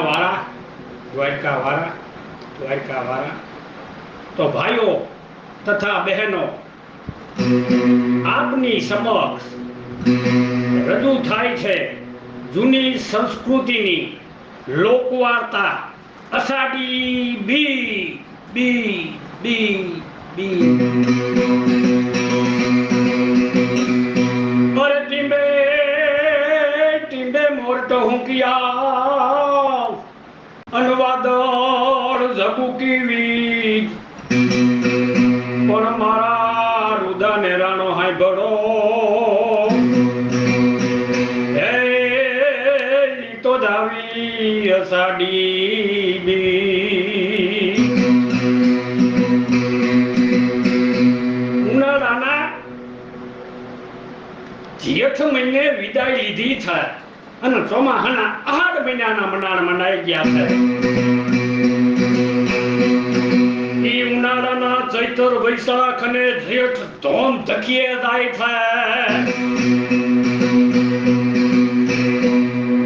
દ્વારકા વાળા દ્વારકા વાળા દ્વારકા વાળા તો ભાઈઓ તથા બહેનો આપની સમક્ષ રજૂ થાય છે જૂની સંસ્કૃતિની લોકવાર્તા અષાઢી બી બી બી બી અરે ટીંબે ટીંબે મોરતો હુંકિયા અનવાદળ ઝબુકી વીજ પણ મારા રુદા નેરાનો હાય ભરો હે તો જાવી અસાડી બી ઉનાળાના જેઠ મહિને વિદાય લીધી છે અને ચોમાહાના આઠ મહિનાના મનાણ મનાઈ ગયા છે. ઉનાળાના ચૈતર વૈશાખ અને જેઠ ધોમ ધકીએ જાય છે.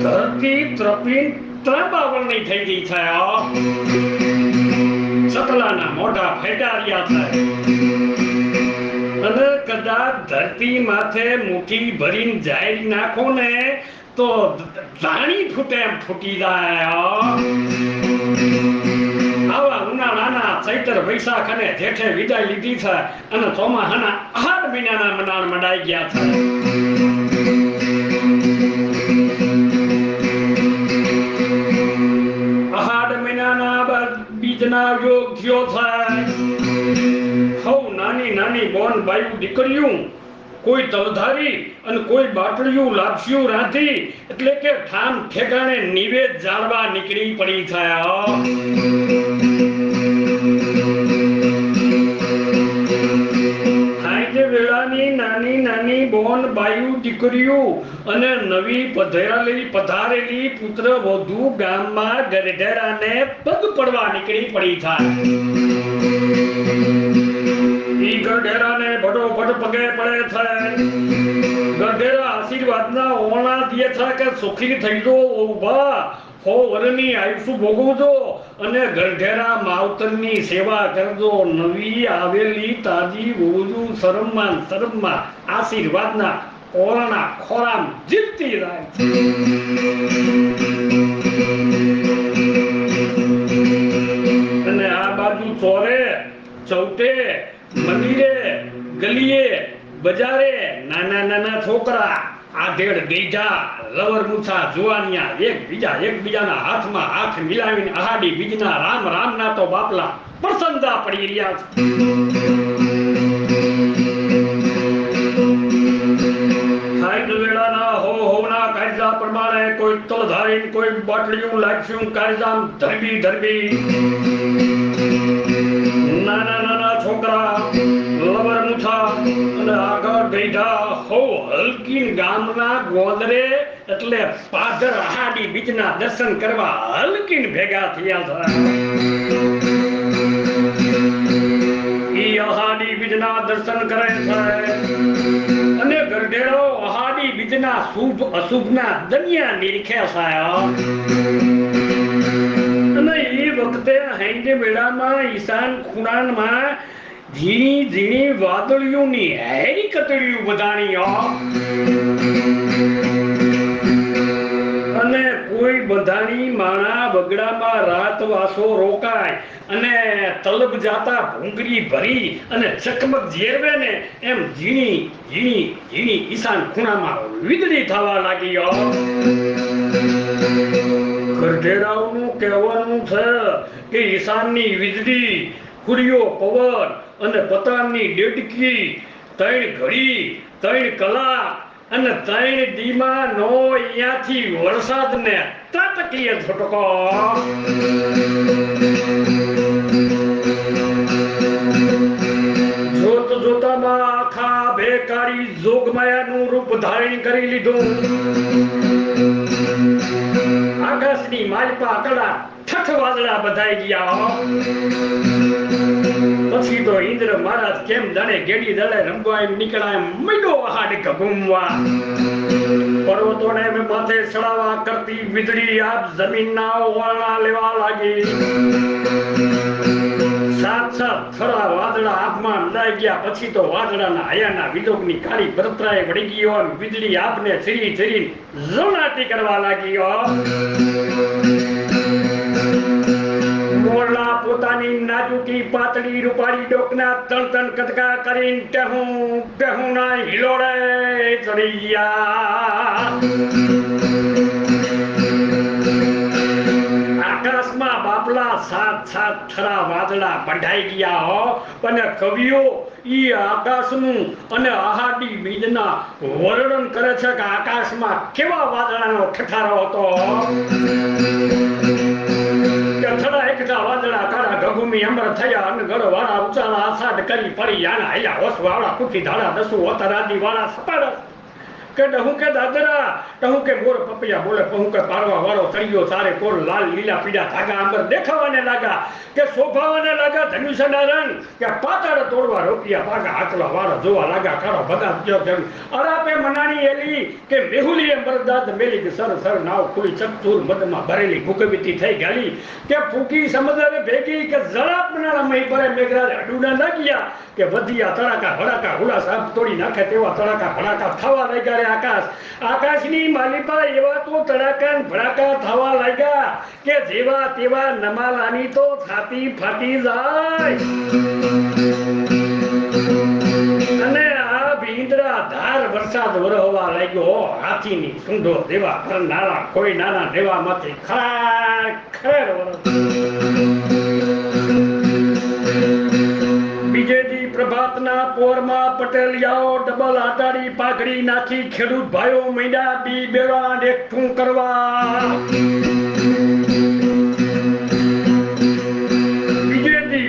ધરતી ત્રપી ત્રંબાવળની થઈ ગઈ છે ચકલાના મોઢા ફેટાર્યા છે. અને કદાચ ધરતી માથે મુઠ્ઠી ભરીને જાય નાખો ને તો ધાણી ફૂટે એમ ફૂટી જાય આવા ઉનાળાના ચૈત્ર વૈશાખ અને જેઠે વિદાય લીધી છે અને ચોમાહાના આઠ મહિનાના મનાણ મંડાઈ ગયા છે. આહાડ મહિનાના બાદ બીજના યોગ થયો હઉ નાની નાની બોન બાયું દીકરીયું કોઈ તલધારી અને કોઈ બાટલિયું લાપસ્યું રાંધી, એટલે કે ઠામ ઠેકાણે નિવેદ જાળવા નીકળી પડી થયા નાની નાની બોન, બાયુ દીકરીયું અને નવી પધરાયેલી પધારેલી પુત્ર વધુ ગામમાં ગરઢેરાને પગ પડવા નીકળી પડી થાય ઈ ભડોભડ પગે પડે છે ગરઢેરા આશીર્વાદના ઓણા દે છે કે સુખી થઈ જો ઊભા. હો વરની આયુષ ભોગવજો અને ગરઢેરા માવતરની સેવા કરજો. નવી આવેલી તાજી વહુજુ શરમમાં શરમમાં આશીર્વાદના ઓરણા ખોરામ જીતતી છે. અને આ બાજુ ચોરે, ચૌટે, મંદિરે ગલીએ, બજારે, નાના નાના છોકરા આધેડ ગઈઢા લવર મૂછા, જુવાનિયા, એક બીજા, એકબીજાના હાથમાં હાથ મિલાવીને અહાડી બીજના રામ ના તો બાપલા પ્રસંગા પડી રહ્યા છે. પ્રમાણે કોઈ તલ ધારીને કોઈ બાટલીયું લાગ્યું કાયદામ ધરબી ધરબી. નાના નાના છોકરા લવર મુઠા અને આગળ ગઈઢા હો, હલકીન ગામના ગોદરે એટલે પાદર હાડી બીજના દર્શન કરવા હલકીન ભેગા થયા છે ઈ અહાડી બીજના શુભ અશુભના દનિયા નિરખે સાહેબ અને એ વખતે હેંગે મેળામાં ઈશાન ખૂણામાં ઝીણી ઝીણી વાદળીઓની હેરી કતળીઓ બધાની અને કોઈ બધાની માણા બગડામાં રાત વાસો રોકાય અને તલબ જાતા ભૂંગળી ભરી અને ચકમક ઝેરવે ને એમ ઝીણી ઝીણી ઝીણી ઈશાન ખૂણામાં વીજળી થવા લાગી હો. ગરઢેરાઓનું કહેવાનું છે કે ઈશાનની વીજળી, ખુરીઓ પવન અને પોતાની ડેડકી, ત્રણ ઘડી, ત્રણ કલાક અને ત્રણ દીમાં નો અહીંયાથી વરસાદને તાતકીય છટકો જોત જોતામાં આખા ભેકારી જોગમાયાનું રૂપ ધારણ કરી લીધું. આકાશની માલપા કડા ઠઠ વાદળા બધાઈ ગયા. પછી તો ઇન્દ્ર મહારાજ કેમ જાણે ગેડી દળે રમવા નીકળ્યા મંડો હાડ ઘૂમવા. પર પર્વતોને માથે ચડાવા કરતી વીજળી આપ જમીનના ઓળણા લેવા લાગી. સાત સાત થરા વાદળા હાથમાં લઈ ગયા. પછી તો વાદળાના હયાના વિલોકની કાળી બરતરાએ વળી ગયો અને વીજળી આપને ચીરી ચીરી ઝોણાટી કરવા લાગ્યો નાજુકી પાતળી રૂપાળી ડોકના તણ તણ કદકા કરીને ટેહું ગયા આકાશમાં બાપલા સાત સાત થરા વાદળા બંધાઈ ગયા હો. અને કવિઓ ઈ આકાશનું અને આહાડી બીજના વર્ણન કરે છે કે આકાશમાં કેવા વાદળાનો ઠઠારો હતો. ગગુમી થયા અને વાળા ઉચાળા આસાદ કરી પડી યાના હૈયા હોશ વાળા કુઠી ધાડા દસુ અતરાદી વાળા સપાડા કે ડહું કે દાદરા, ડહું કે મોર પપૈયા બોલે, પહું કે પારવા વાળો તળિયો તારે કોર લાલ લીલા પીડા ધાગા આંબર દેખાવાને લાગા, કે શોભાવાને લાગા ધનુષના રંગ કે પાતાળ તોડવા રોપિયા પાગા આકલા વાળો જોવા લાગા કારો બધા જો જન અરાપે મનાણી એલી, કે મેહુલીએ મરદાદ મેલી કે સર સર નાવ ખુલી ચકચૂર મદમાં ભરેલી ભૂકવીતી થઈ ગાલી, કે ફૂકી સમુદ્ર ભેગી, કે જરાપ બનાના મહી પરે મેઘરાજ અડુના લાગ્યા કે વધિયા તડાકા ભડાકા હુલા સાપ તોડી નાખે તેવા તડાકા ભડાકા થવા લાગ્યા આકાશ. આકાશની માલિપા એવા તો તડાકાન ભડાકા થવા લાગ્યા કે જેવા તેવા નમાલાની તો છાતી ફાટી જાય. અને આ ભીંદરા ધાર વરસાદ લાગ્યો હાથીની સૂંઢો દેવા ઘર નાના કોઈ નાના દેવામાંથી ખરા ખરેર વરસ. બીજેજી પ્રભાતના પોરમાં પટેલિયાઓ ડબલ આટાડી પાઘડી નાખી ખેડૂત ભાઈઓ મૈડા બી બેડા એકઠું કરવા.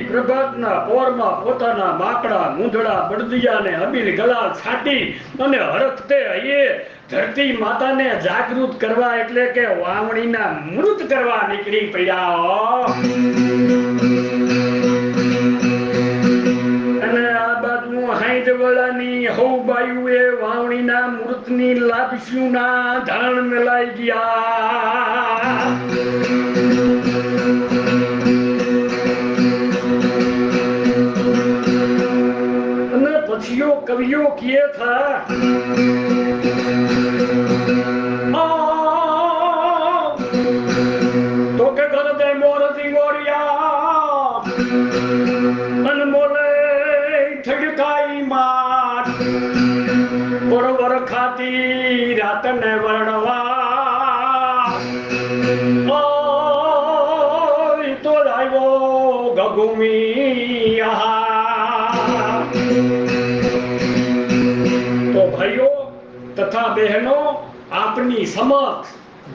પ્રભાતના પોરમાં પોતાના માકડા, મૂંધડા બળદિયાને અબીલ ગલાલ છાટી અને હરખતે હૈયે ધરતી માતાને જાગૃત કરવા એટલે કે વાવણીના મૃત કરવા નીકળી પડ્યા. હાઈટ વળાની હૌ બાયુએ વાવણીના મૃતની લાપસ્યુના ધાણ મેલાઈ ગયા. અને પછીઓ કવિઓ કીએ થા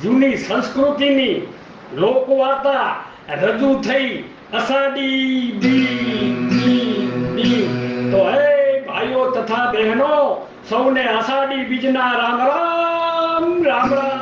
જૂની સંસ્કૃતિની લોકવાર્તા રજૂ થઈ અસાડી બી તો હે ભાઈઓ તથા બહેનો, સૌને અષાઢી બીજના રામ રામ. રામ રામ